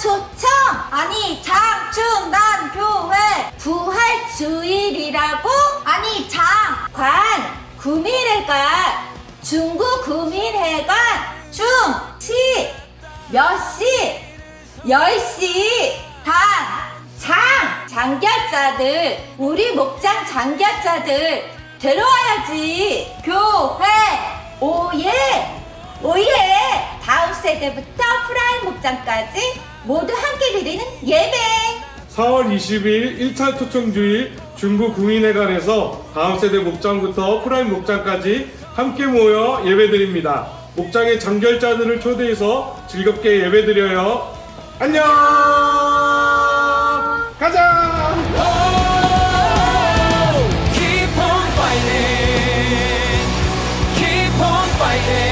초청! 아니 장충난 교회! 부활 주일이라고? 아니 장관 구밀회관 중구 구밀회관 중시 몇시? 열시. 단 장 장교자들 우리 목장 장교자들 들어와야지. 교 세대부터 프라임 목장까지 모두 함께 드리는 예배. 4월 22일 1차 초청주일 중부 국민회관에서 다음 세대 목장부터 프라임 목장까지 함께 모여 예배드립니다. 목장의 장결자들을 초대해서 즐겁게 예배드려요. 안녕! 가자! 네.